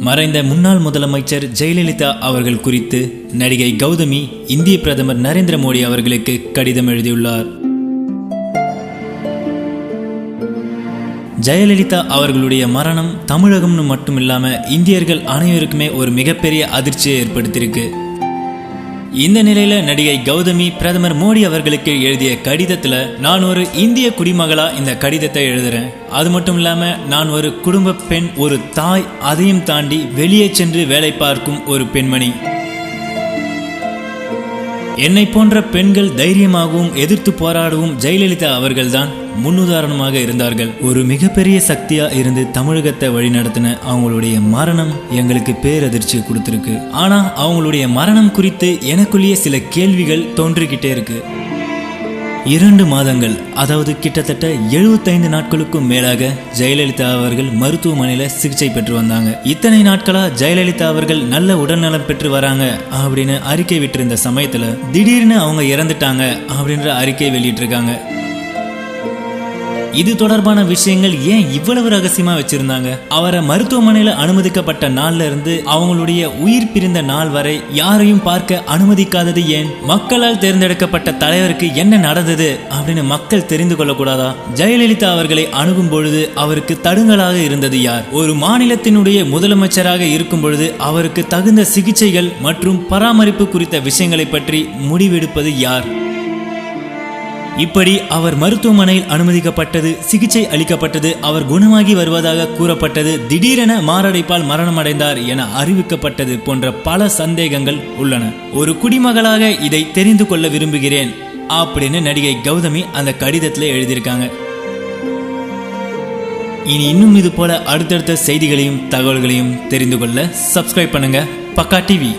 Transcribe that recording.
மறைந்த முன்னாள் முதலமைச்சர் ஜெயலலிதா அவர்கள் குறித்து நடிகை கௌதமி இந்திய பிரதமர் நரேந்திர மோடி அவர்களுக்கு கடிதம் எழுதியுள்ளார். ஜெயலலிதா அவர்களுடைய மரணம் தமிழகம்னு மட்டுமில்லாமல் இந்தியர்கள் அனைவருக்குமே ஒரு மிகப்பெரிய அதிர்ச்சியை ஏற்படுத்தியிருக்கு. இந்த நிலையில நடிகை கௌதமி பிரதமர் மோடி அவர்களுக்கு எழுதிய கடிதத்துல நான் ஒரு இந்திய குடிமகளா? இந்த கடிதத்தை எழுதுறேன். அது மட்டும் இல்லாம நான் ஒரு குடும்ப பெண் ஒரு தாய் அதையும் தாண்டி வெளியே சென்று வேலை பார்க்கும் ஒரு பெண்மணி. என்னை போன்ற பெண்கள் தைரியமாகவும் எதிர்த்து போராடவும் ஜெயலலிதா அவர்கள்தான் முன்னுதாரணமாக இருந்தார்கள். ஒரு மிகப்பெரிய சக்தியா இருந்து தமிழகத்தை வழிநடத்தின அவங்களுடைய மரணம் எங்களுக்கு பேரதிர்ச்சி கொடுத்துருக்கு. ஆனா அவங்களுடைய மரணம் குறித்து எனக்குள்ளேயே சில கேள்விகள் தோன்றிக்கிட்டே இருக்கு. இரண்டு மாதங்கள் அதாவது கிட்டத்தட்ட எழுபத்தைந்து நாட்களுக்கும் மேலாக ஜெயலலிதா அவர்கள் மருத்துவமனையில் சிகிச்சை பெற்று வந்தாங்க. இத்தனை நாட்களா ஜெயலலிதா அவர்கள் நல்ல உடல்நலம் பெற்று வராங்க அப்படின்னு அறிக்கை விட்டிருந்த சமயத்துல திடீர்னு அவங்க இறந்துட்டாங்க அப்படின்ற அறிக்கை வெளியிட்டிருக்காங்க. இது தொடர்பான விஷயங்கள் ஏன் இவ்வளவு ரகசியமா வச்சிருந்தாங்க? அவரை மருத்துவமனையில அனுமதிக்கப்பட்ட நாள்ல இருந்து அவங்களுடைய உயிர் பிரிந்த நாள் வரை யாரையும் பார்க்க அனுமதிக்காதது ஏன்? மக்களால் தேர்ந்தெடுக்கப்பட்ட தலைவருக்கு என்ன நடந்தது அப்படின்னு மக்கள் தெரிந்து கொள்ளக்கூடாதா? ஜெயலலிதா அவர்களை அணுகும் பொழுது அவருக்கு தடுங்கலாக இருந்தது யார்? ஒரு மாநிலத்தினுடைய முதலமைச்சராக இருக்கும் பொழுது அவருக்கு தகுந்த சிகிச்சைகள் மற்றும் பராமரிப்பு குறித்த விஷயங்களை பற்றி முடிவெடுப்பது யார்? இப்படி அவர் மருத்துவமனையில் அனுமதிக்கப்பட்டது சிகிச்சை அளிக்கப்பட்டது அவர் குணமாகி வருவதாக கூறப்பட்டது திடீரென மாரடைப்பால் மரணமடைந்தார் என அறிவிக்கப்பட்டது போன்ற பல சந்தேகங்கள் உள்ளன. ஒரு குடிமகளாக இதை தெரிந்து கொள்ள விரும்புகிறேன் அப்படின்னு நடிகை கௌதமி அந்த கடிதத்தில் எழுதியிருக்காங்க. இனி இன்னும் இது போல அடுத்தடுத்த செய்திகளையும் தகவல்களையும் தெரிந்து கொள்ள சப்ஸ்கிரைப் பண்ணுங்க. பக்கா டிவி.